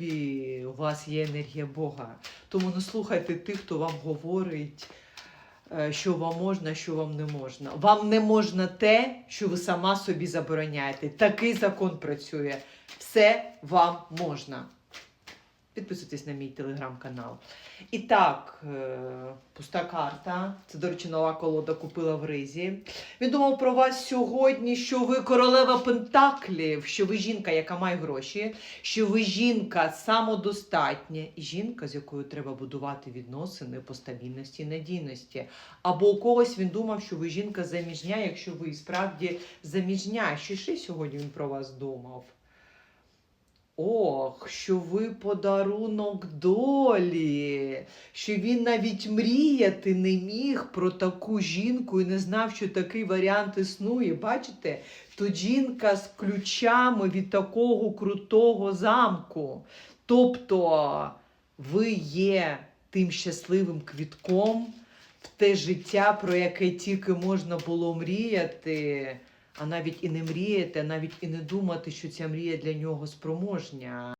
шлюбі у вас є енергія Бога. Тому не слухайте тих, хто вам говорить, е, що вам можна, що вам не можна. Вам не можна те, що ви сама собі забороняєте. Такий закон працює. Все вам можна. Підписуйтесь на мій телеграм-канал. І так, е, пуста карта. Це, до речі, нова колода купила в ризі. Він думав про вас сьогодні, що ви королева Пентаклів, що ви жінка, яка має гроші, що ви жінка самодостатня, і жінка, з якою треба будувати відносини по стабільності і надійності. Або у когось він думав, що ви жінка заміжня, якщо ви справді заміжня. Що ще сьогодні він про вас думав? Ох, що ви подарунок долі, що він навіть мріяти не міг про таку жінку і не знав, що такий варіант існує. Бачите, тут жінка з ключами від такого крутого замку. Тобто ви є тим щасливим квітком в те життя, про яке тільки можна було мріяти, а навіть і не мріяти, навіть і не думати, що ця мрія для нього спроможня.